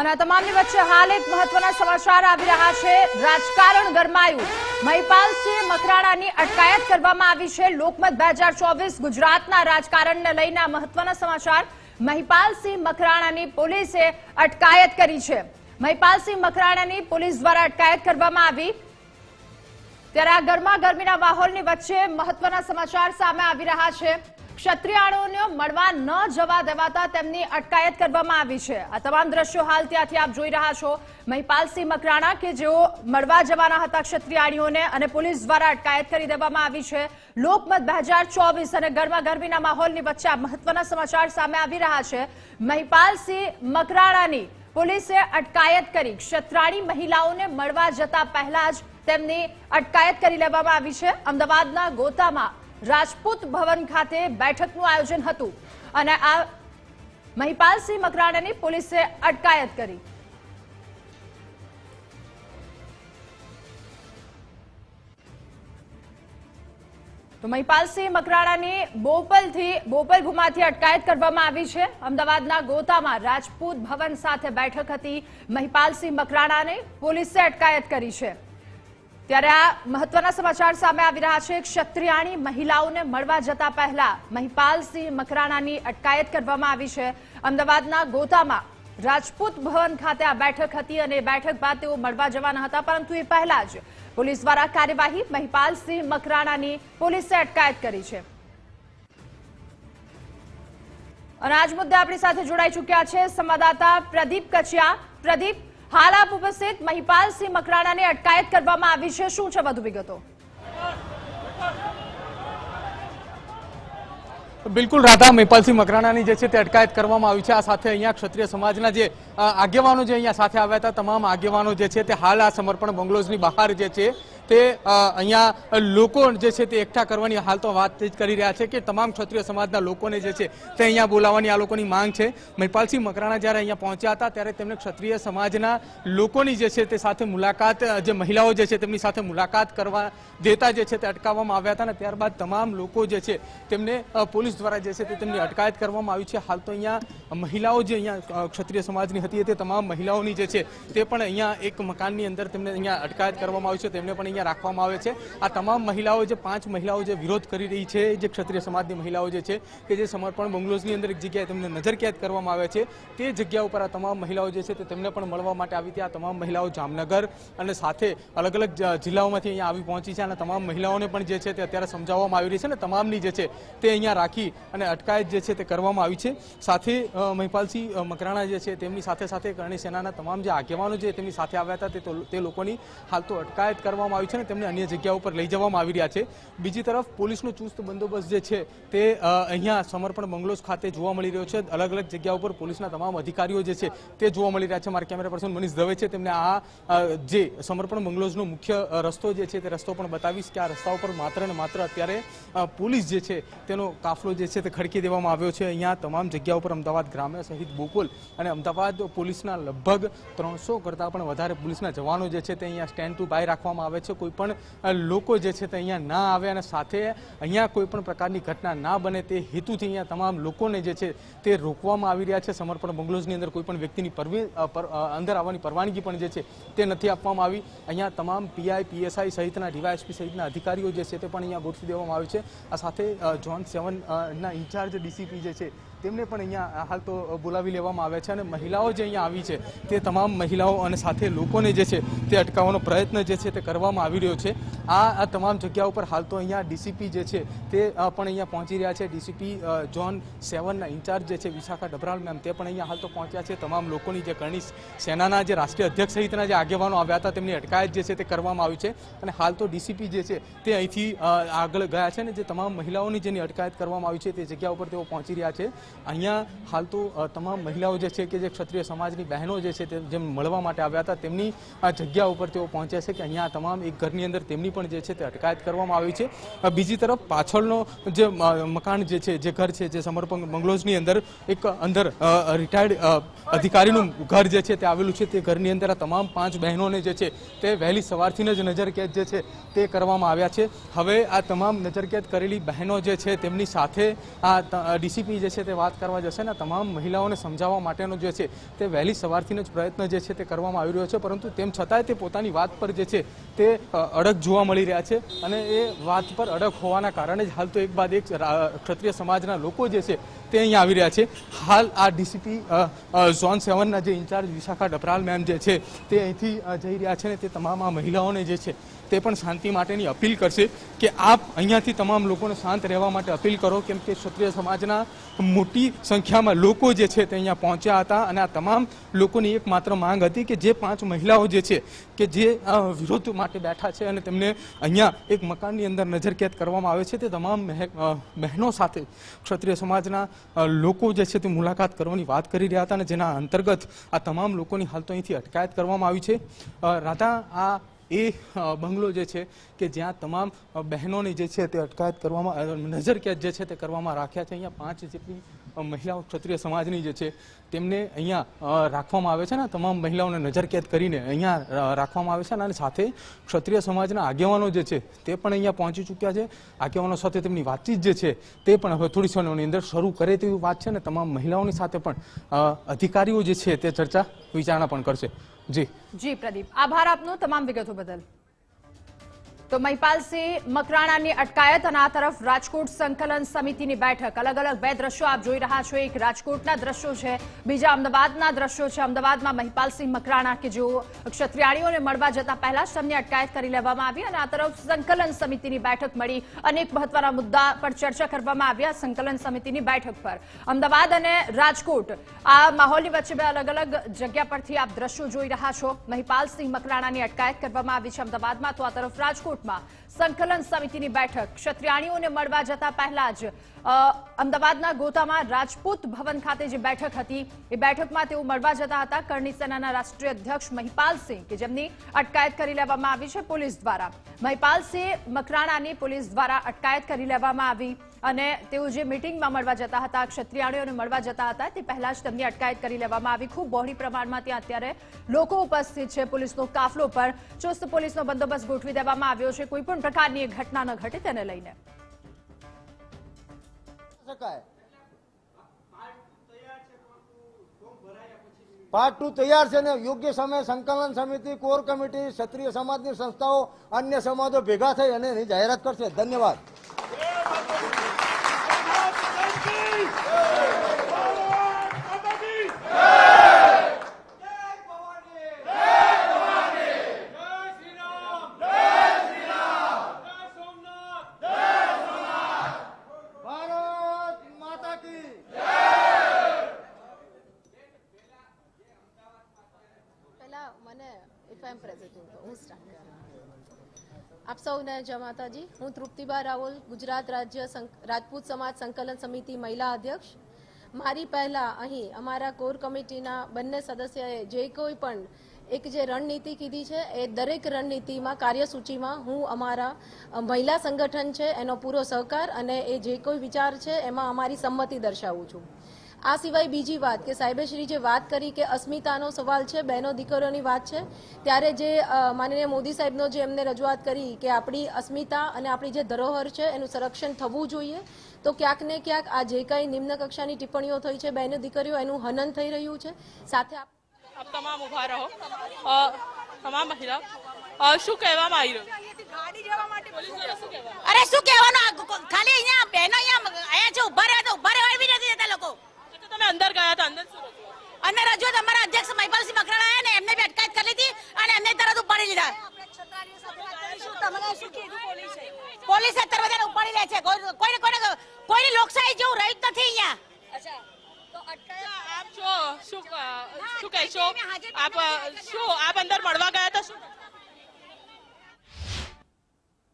અને તમામની વચ્ચે હાલ એક મહત્વના સમાચાર આવી રહ્યા છે. રાજકારણ ગરમાયું. મહિપાલસિંહ મકરાણાની અટકાયત કરવામાં આવી છે. લોકમત બે હજાર ચોવીસ ગુજરાતના રાજકારણને લઈને મહત્વના સમાચાર મહિપાલસિંહ મકરાણાની પોલીસે અટકાયત કરી છે. મહિપાલસિંહ મકરાણાની પોલીસ દ્વારા અટકાયત કરવામાં આવી. ત્યારે આ ગરમા ગરમીના માહોલની વચ્ચે મહત્વના સમાચાર સામે આવી રહ્યા છે. ક્ષત્રિયાણોને મળવા ન જવા દેવાતા તેમની અટકાયત કરવામાં આવી છે. આ તમામ દ્રશ્યો હાલ ત્યાંથી આપ જોઈ રહ્યા છો. મહિપાલસિંહ મકરાણા કે જેઓ મળવા જવાના હતા ક્ષત્રિયાણીઓને અને પોલીસ દ્વારા અટકાયત કરી દેવામાં આવી છે. લોકમત બે હજાર ચોવીસ અને ગરમા ગરમીના માહોલની વચ્ચે આ મહત્વના સમાચાર સામે આવી રહ્યા છે. મહિપાલસિંહ મકરાણાની પોલીસે અટકાયત કરી. ક્ષત્રાણી મહિલાઓને મળવા જતા પહેલા જ તેમની અટકાયત કરી લેવામાં આવી છે. અમદાવાદના ગોતામાં રાજપૂત ભવન ખાતે બેઠકનું આયોજન હતું અને આ મહિપાલસિંહ મકરાણાની પોલીસે અટકાયત કરી. તો મહિપાલસિંહ મકરાણાની બોપલથી બોપલ ગુમાથી અટકાયત કરવામાં આવી છે. અમદાવાદના ગોતામાં રાજપૂત ભવન સાથે બેઠક હતી. મહિપાલસિંહ મકરાણાને પોલીસે અટકાયત કરી છે. ત્યારે આ મહત્વના સમાચાર સામે આવી રહ્યા છે. ક્ષત્રિયાણી મહિલાઓને મળવા જતા પહેલા મહિપાલસિંહ મકરાણાની અટકાયત કરવામાં આવી છે. અમદાવાદના ગોતામાં રાજપૂત ભવન ખાતે આ બેઠક હતી અને બેઠક બાદ તેઓ મળવા જવાના હતા. પરંતુ એ પહેલા જ પોલીસ દ્વારા કાર્યવાહી મહિપાલસિંહ મકરાણાની પોલીસે અટકાયત કરી છે. અને આજ મુદ્દે આપણી સાથે જોડાઈ ચૂક્યા છે સંવાદદાતા પ્રદીપ કચિયા. પ્રદીપ હાલ આપ ઉપસ્થિત મહિપાલસિંહ મકરાણાને અટકાયત કરવામાં આવી છે. શું છે વધુ વિગતો? બિલકુલ રાધા મેપાલસિંહ મકરાણાની જે છે તે અટકાયત કરવામાં આવી છે. આ સાથે અહીંયા ક્ષત્રિય સમાજના જે આગેવાનો જે અહીંયા સાથે આવ્યા હતા તમામ આગેવાનો જે છે તે હાલ આ સમર્પણ બંગલોઝની બહાર જે છે તે અહીંયા લોકો જે છે તે એકઠા કરવાની હાલ તો વાત કરી રહ્યા છે કે તમામ ક્ષત્રિય સમાજના લોકોને જે છે તે અહીંયા બોલાવવાની આ લોકોની માંગ છે. મહિપાલસિંહ મકરાણા જ્યારે અહીંયા પહોંચ્યા હતા ત્યારે તેમણે ક્ષત્રિય સમાજના લોકોની જે છે તે સાથે મુલાકાત જે મહિલાઓ જે છે તેમની સાથે મુલાકાત કરવા દેતા જે છે તે અટકાવવામાં આવ્યા હતા અને ત્યારબાદ તમામ લોકો જે છે તેમને અ, પોલીસ દ્વારા જે છે તે તેમની અટકાયત કરવામાં આવી છે. હાલ તો અહીંયા મહિલાઓ જે અહીંયા ક્ષત્રિય સમાજની હતી તે તમામ મહિલાઓની જે છે તે પણ અહીંયા એક મકાનની અંદર તેમને અહીંયા અટકાયત કરવામાં આવી છે. તેમને પણ અહીંયા રાખવામાં આવે છે. આ તમામ મહિલાઓ જે, પાંચ મહિલાઓ જે વિરોધ કરી રહી છે, જે ક્ષત્રિય સમાજની મહિલાઓ જે છે કે જે સમર્પણ બંગલોઝની અંદર એક જગ્યાએ તેમને નજરકેદ કરવામાં આવે છે, તે જગ્યા ઉપર આ તમામ મહિલાઓ જે છે તે તેમને પણ મળવા માટે આવી હતી. આ તમામ મહિલાઓ જામનગર અને સાથે અલગ અલગ જિલ્લાઓમાંથી અહીંયા આવી પહોંચી છે અને તમામ મહિલાઓને પણ જે છે તે અત્યારે સમજાવવામાં આવી રહી છે અને તમામની જે છે તે અહીંયા રાખી અને અટકાયત જે છે તે કરવામાં આવી છે. સાથે મહિપાલસિંહ મકરાણા જે છે તેમની સાથે સાથે કરણી સેનાના તમામ જે આગેવાનો જે તેમની સાથે આવ્યા હતા તે લોકોની હાલ તો અટકાયત કરવામાં આવી છે અને તેમને અન્ય જગ્યા ઉપર લઈ જવામાં આવી રહ્યા છે. બીજી તરફ પોલીસનો ચુસ્ત બંદોબસ્ત જે છે તે અહીંયા સમર્પણ બંગલોઝ ખાતે જોવા મળી રહ્યો છે. અલગ અલગ જગ્યા ઉપર પોલીસના તમામ અધિકારીઓ જે છે તે જોવા મળી રહ્યા છે. મારા કેમેરા પર્સન મનીષ દવે છે. તેમને આ જે સમર્પણ બંગલોઝનો મુખ્ય રસ્તો જે છે તે રસ્તો પણ બતાવીશ કે આ રસ્તા ઉપર માત્ર ને માત્ર અત્યારે પોલીસ જે છે તેનો કાફલો જે છે તે ખડકી દેવામાં આવ્યો છે. અહીંયા તમામ જગ્યા ઉપર અમદાવાદ ગ્રામ્ય સહિત બોપોલ અને અમદાવાદ પોલીસના લગભગ ત્રણસો કરતાં પણ વધારે પોલીસના જવાનો જે છે તે અહીંયા સ્ટેન્ડ ટુ બાય રાખવામાં આવે છે. કોઈ પણ લોકો જે છે તે અહીંયા ના આવે અને સાથે અહીંયા કોઈ પણ પ્રકારની ઘટના ના બને તે હેતુથી અહીંયા તમામ લોકોને જે છે તે રોકવામાં આવી રહ્યા છે. સમર્પણ બંગલોઝની અંદર કોઈ પણ વ્યક્તિની પરવી પર- અંદર આવવાની પરવાનગી પણ જે છે તે નથી આપવામાં આવી. અહીંયા તમામ પીઆઈ પીએસઆઈ સહિતના ડીવાયએસપી સહિતના અધિકારીઓ જે છે તે પણ અહીંયા ગોઠવી દેવામાં આવે છે. આ સાથે ઝોન સેવન ના ઇન્ચાર્જ ડીસીપી જે છે, તેમને પણ અહીંયા હાલ તો બોલાવી લેવામાં આવ્યા છે અને મહિલાઓ જે અહીંયા આવી છે, તે તમામ મહિલાઓ અને સાથે લોકોને જે છે, તે અટકાવવાનો પ્રયત્ન જે છે, તે કરવામાં આવી રહ્યો છે. આ તમામ જગ્યા ઉપર હાલ તો અહીંયા ડીસીપી જે છે, તે પણ અહીંયા પહોંચી રહ્યા છે. ડીસીપી ઝોન સેવનના ઇન્ચાર્જ જે છે, વિશાખા ડબરાલ મેમ તે પણ અહીંયા હાલ તો પહોંચ્યા છે. તમામ લોકોની જે કરણી સેનાના જે રાષ્ટ્રીય અધ્યક્ષ સહિતના જે આગેવાનો આવ્યા હતા, તેમની અટકાયત જે છે, તે કરવામાં આવી છે. અને હાલ તો ડીસીપી જે છે, તે અહીંથી આગળ ગયા છે ને જે તમામ મહિલાઓની જેની અટકાયત કરવામાં આવી છે તે જગ્યા ઉપર તેઓ પહોંચી રહ્યા છે. અહીંયા હાલ તો તમામ મહિલાઓ જે છે કે જે ક્ષત્રિય સમાજની બહેનો જે છે તે જેમ મળવા માટે આવ્યા હતા, તેમની આ જગ્યા ઉપર તેઓ પહોંચ્યા છે કે અહીંયા તમામ એક ઘરની અંદર તેમની પણ જે છે તે અટકાયત કરવામાં આવી છે. બીજી તરફ પાછળનો જે મકાન જે છે, જે ઘર છે, જે સમર્પણ બંગલોઝની અંદર એક અંદર રિટાયર્ડ અધિકારીનું ઘર જે છે તે આવેલું છે, તે ઘરની અંદર આ તમામ પાંચ બહેનોને જે છે તે વહેલી સવારથી જ નજરકેદ જે છે તે કરવામાં આવ્યા છે. હવે આ તમામ નજરકેદ કરેલી બહેનો જે છે તેમની સાથે આ ડીસીપી જે છે તે વાત કરવા જશે ને તમામ મહિલાઓને સમજાવવા માટેનો જે છે તે વહેલી સવારથીનો જ પ્રયત્ન જે છે તે કરવામાં આવી રહ્યો છે. પરંતુ તેમ છતાંય તે પોતાની વાત પર જે છે તે અડગ જોવા મળી રહ્યા છે. અને એ વાત પર અડગ હોવાના કારણે જ હાલ તો એક બાદ એક ક્ષત્રિય સમાજના લોકો જે છે તે અહીંયા આવી રહ્યા છે. હાલ આ ડીસીપી ઝોન સેવનના જે ઇન્ચાર્જ વિશાખા ડપરાલ મેમ જે છે, તે અહીંથી જઈ રહ્યા છે ને તે તમામ આ મહિલાઓને જે છે, તે પણ શાંતિ માટેની અપીલ કરશે કે આપ અહીંયાથી તમામ લોકોને શાંત રહેવા માટે અપીલ કરો, કેમ કે ક્ષત્રિય સમાજના મોટી સંખ્યામાં લોકો જે છે તે અહીંયા પહોંચ્યા હતા અને આ તમામ લોકોની એકમાત્ર માંગ હતી કે જે પાંચ મહિલાઓ જે છે, કે જે વિરોધ માટે બેઠા છે અને તેમને અહીંયા એક મકાનની અંદર નજરકેદ કરવામાં આવે છે, તે તમામ બહેનો સાથે ક્ષત્રિય સમાજના લોકો જે છે તે મુલાકાત કરવાની વાત કરી રહ્યા હતા અને જેના અંતર્ગત આ તમામ લોકોની હાલ તો અહીંથી અટકાયત કરવામાં આવી છે. રાધા, આ એ બંગલો જે છે કે જ્યાં તમામ બહેનોની જે છે તે અટકાયત કરવામાં નજર નજરકેદ જે છે તે કરવામાં રાખ્યા છે. અહીંયા પાંચ જેટલી મહિલાઓ ક્ષત્રિય સમાજની જે છે, તેમને અહીંયા રાખવામાં આવે છે ને તમામ મહિલાઓને નજરકેદ કરીને અહીંયા રાખવામાં આવે છે અને સાથે ક્ષત્રિય સમાજના આગેવાનો જે છે, તે પણ અહીંયા પહોંચી ચૂક્યા છે. આગેવાનો સાથે તેમની વાતચીત જે છે, તે પણ હવે થોડી સમયની અંદર શરૂ કરે તેવી વાત છે ને તમામ મહિલાઓની સાથે પણ અધિકારીઓ જે છે તે ચર્ચા વિચારણા પણ કરશે. જી. જી, પ્રદીપ. આભાર આપનો તમામ વિગતો બદલ. તો મહિપાલસિંહ મકરાણાની અટકાયત અને આ તરફ રાજકોટ સંકલન સમિતિની બેઠક. અલગ અલગ બે દ્રશ્યો આપ જોઈ રહ્યા છો. એક રાજકોટના દ્રશ્યો છે, બીજા અમદાવાદના દ્રશ્યો છે. અમદાવાદમાં મહિપાલસિંહ મકરાણા કે જેઓ ક્ષત્રિયાળીઓને મળવા જતા પહેલા જ તેમની અટકાયત કરી લેવામાં આવી અને આ તરફ સંકલન સમિતિની બેઠક મળી. અનેક મહત્વના મુદ્દા પર ચર્ચા કરવામાં આવ્યા સંકલન સમિતિની બેઠક પર. અમદાવાદ અને રાજકોટ, આ માહોલની વચ્ચે બે અલગ અલગ જગ્યા પરથી આપ દ્રશ્યો જોઈ રહ્યા છો. મહિપાલસિંહ મકરાણાની અટકાયત કરવામાં આવી છે અમદાવાદમાં. તો આ તરફ રાજકોટમાં સંકલન સમિતિની બેઠક. ક્ષત્રિયાણીઓને મળવા જતા પહેલા જ અમદાવાદના ગોતામાં રાજપૂત ભવન ખાતે જે બેઠક હતી, એ બેઠકમાં તેઓ મળવા જતા હતા. કરણી સેનાના રાષ્ટ્રીય અધ્યક્ષ મહિપાલસિંહ કે જેમની અટકાયત કરી લેવામાં આવી છે પોલીસ દ્વારા. મહિપાલસિંહ મકરાણાની પોલીસ દ્વારા અટકાયત કરી લેવામાં આવી. અને તેઓ જે મિટિંગમાં મળવા જતા હતા, ક્ષત્રિયાણીઓને મળવા જતા હતા, તે પહેલા જ તેમની અટકાયત કરી લેવામાં આવી. ખૂબ બહોળી પ્રમાણમાં ત્યાં અત્યારે લોકો ઉપસ્થિત છે. પોલીસનો કાફલો પર ચુસ્ત પોલીસનો બંદોબસ્ત ગોઠવી દેવામાં આવ્યો છે. કોઈ પણ પ્રકારની ઘટના ન ઘટે તેને લઈને. પાર્ટ ટુ તૈયાર છે ને, યોગ્ય સમયે સંકલન સમિતિ, કોર કમિટી, ક્ષત્રિય સમાજની સંસ્થાઓ, અન્ય સમાજો ભેગા થઈ અને એની જાહેરાત કરશે. ધન્યવાદ. મને ઇફ આઈ એમ પ્રેઝિડેન્ટ હું સ્ટાર્ટ કરું. આપ સૌને જય માતાજી. હું તૃપ્તિબા રાવલ, ગુજરાત રાજ્ય રાજપૂત સમાજ સંકલન સમિતિ મહિલા અધ્યક્ષ. મારી પહેલા અહીં અમારા કોર કમિટીના બંને સદસ્યએ જે કોઈ પણ એક જે રણનીતિ કીધી છે, એ દરેક રણનીતિમાં, કાર્યસૂચિમાં હું અમારા મહિલા સંગઠન છે, એનો પૂરો સહકાર અને એ જે કોઈ વિચાર છે, એમાં અમારી સંમતિ દર્શાવું છું. આ સિવાય બીજી વાત કે સાહેબે શ્રી જે વાત કરી કે અસ્મિતાનો સવાલ છે બહેનો દીકરીઓની વાત છે ત્યારે જે માનનીય મોદી સાહેબનો જે એમને રજૂઆત કરી કે આપણી અસ્મિતા અને આપણી જે ધરોહર છે એનું સંરક્ષણ થવું જોઈએ તો ક્યાંક ને ક્યાંક આ જે કાંઈ નિમ્ન કક્ષાની ટિપ્પણીઓ થઈ છે બહેનો દીકરીઓ એનું હનન થઈ રહ્યું છે. સાથે આપ આપ તમામ ઊભા રહો. તમામ મહિલા. શું કહેવામાં આવી રહ્યું? અરે શું કહેવાનું? ખાલી અહીંયા બહેનો અહીંયા અહીંયા છે ઊભા રહ્યા તો ઊભા રહેવા એવી નથી તમે અંદર ગયા હતા અંદર શું? અને રજૂઆત અમારા અધ્યક્ષ મહિપાલસિંહ મકરાણા આયા ને એમને બી અટકાયત કરી લીધી અને એમને તરત ઉપાડી લીધા. પોલીસ? અત્યારે બધાને ઉપાડી લે છે. કોઈ કોઈને કોઈને કોઈની લોકશાહી જેવું રહ્યું જ નથી અહીંયા. આપ છો શું શું કહેશો? આપ શું આપ અંદર મળવા ગયા હતા શું?